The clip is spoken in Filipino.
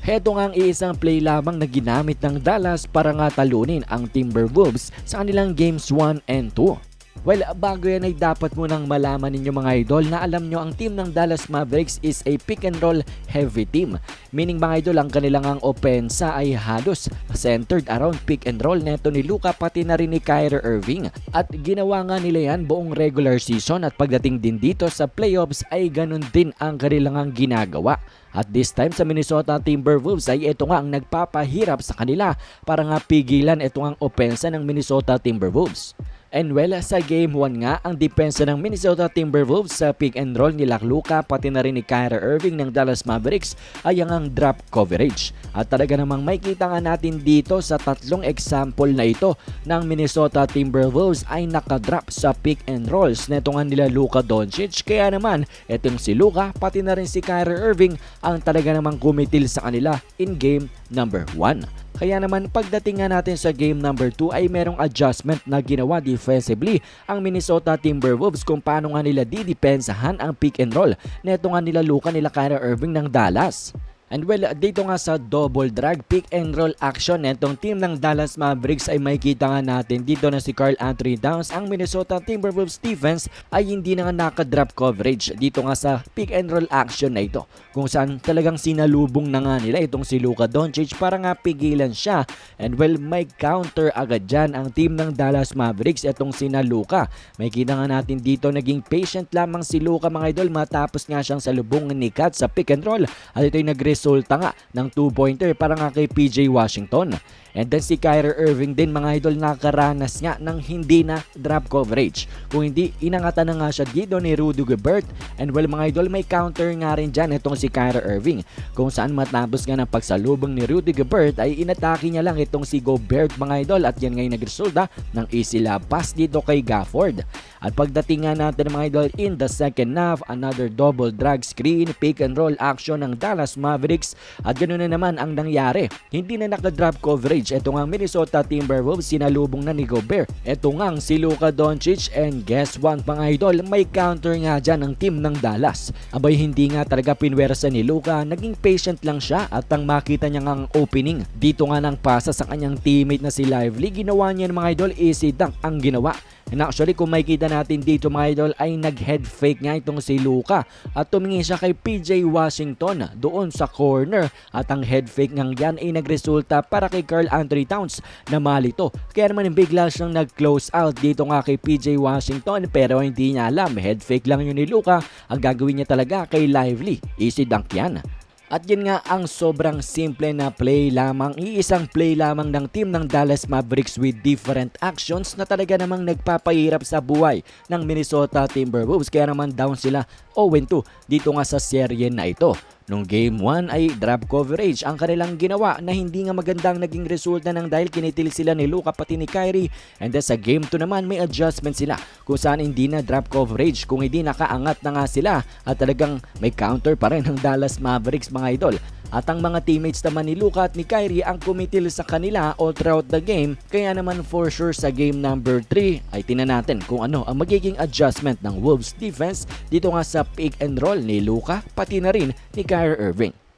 Heto nga ang iisang play lamang na ginamit ng Dallas para nga talunin ang Timberwolves sa kanilang games 1 and 2. Well, bago yan ay dapat munang malaman ninyo mga idol na alam nyo ang team ng Dallas Mavericks is a pick and roll heavy team. Meaning mga idol, ang kanilang ang opensa ay halos centered around pick and roll neto ni Luka pati na rin ni Kyrie Irving. At ginawa nga nila yan buong regular season at pagdating din dito sa playoffs ay ganun din ang kanilang ang ginagawa. At this time sa Minnesota Timberwolves ay ito nga ang nagpapahirap sa kanila para nga pigilan ito ang opensa ng Minnesota Timberwolves. And well, sa game 1 nga, ang depensa ng Minnesota Timberwolves sa pick and roll ni Luka pati na rin ni Kyrie Irving ng Dallas Mavericks ay ang ang drop coverage. At talaga namang may kita nga natin dito sa tatlong example na ito ng Minnesota Timberwolves ay nakadrop sa pick and rolls neto nga nila Luka Doncic. Kaya naman, etong si Luka pati na rin si Kyrie Irving ang talaga namang kumitil sa kanila in game number 1. Kaya naman pagdating nga natin sa game number 2 ay merong adjustment na ginawa defensively ang Minnesota Timberwolves kung paano nga nila didepensahan ang pick and roll neto nga nila Luka nila Kyrie Irving ng Dallas. And well, dito nga sa double drag pick and roll action netong team ng Dallas Mavericks ay makikita nga natin dito na si Carl Anthony Towns ang Minnesota Timberwolves defense ay hindi na nga nakadrop coverage dito nga sa pick and roll action na ito. Kung saan talagang sinalubong na nga nila itong si Luka Doncic para nga pigilan siya. And well may counter agad dyan ang team ng Dallas Mavericks itong si na Luka. May kita nga natin dito naging patient lamang si Luka mga idol matapos nga siyang salubong ni Kat sa pick and roll. At ito'y nagres resulta nga ng 2-pointer para nga kay PJ Washington. And then si Kyrie Irving din mga idol nakaranas nga ng hindi na drop coverage. Kung hindi, inangatan na nga siya dito ni Rudy Gobert. And well mga idol, may counter nga rin dyan itong si Kyrie Irving. Kung saan matapos nga ng pagsalubong ni Rudy Gobert ay inatake niya lang itong si Gobert mga idol at yan ngayon nagresulta ng easy lab pass dito kay Gafford. At pagdating nga natin mga idol in the second half, another double drag screen, pick and roll action ng Dallas Mavericks at ganoon na naman ang nangyari. Hindi na nakadrop coverage. Ito nga Minnesota Timberwolves sinalubong na ni Gobert. Ito nga si Luka Doncic and guess what mga idol, may counter nga dyan ang team ng Dallas. Abay hindi nga talaga pinwersa ni Luka, naging patient lang siya at ang makita niya ang opening. Dito nga nang pasa sa kanyang teammate na si Lively, ginawa niya mga idol easy dunk ang ginawa. And actually kung makikita natin dito mga idol ay nag-head fake nga itong si Luka at tumingin siya kay PJ Washington doon sa corner at ang head fake ngang yan ay nagresulta para kay Carl Anthony Towns na malito. Kaya naman bigla siyang nag-close out dito nga kay PJ Washington pero hindi niya alam head fake lang yun ni Luka ang gagawin niya talaga kay Lively. Easy dunk yan. At yun nga ang sobrang simple na play lamang, iisang play lamang ng team ng Dallas Mavericks with different actions na talaga namang nagpapahirap sa buhay ng Minnesota Timberwolves. Kaya naman down sila 0-2 dito nga sa serye na ito. Nung game 1 ay drop coverage ang kanilang ginawa na hindi nga magandang naging resulta ng dahil kinitil sila ni Luka pati ni Kyrie. And then sa game 2 naman may adjustment sila kung saan hindi na drop coverage kung hindi nakaangat na nga sila at talagang may counter pa rin ng Dallas Mavericks mga idol. At ang mga teammates naman ni Luka at ni Kyrie ang kumitil sa kanila all throughout the game. Kaya naman for sure sa game number 3 ay tinan natin kung ano ang magiging adjustment ng Wolves defense dito nga sa pick and roll ni Luka pati na rin ni Kyrie Irving.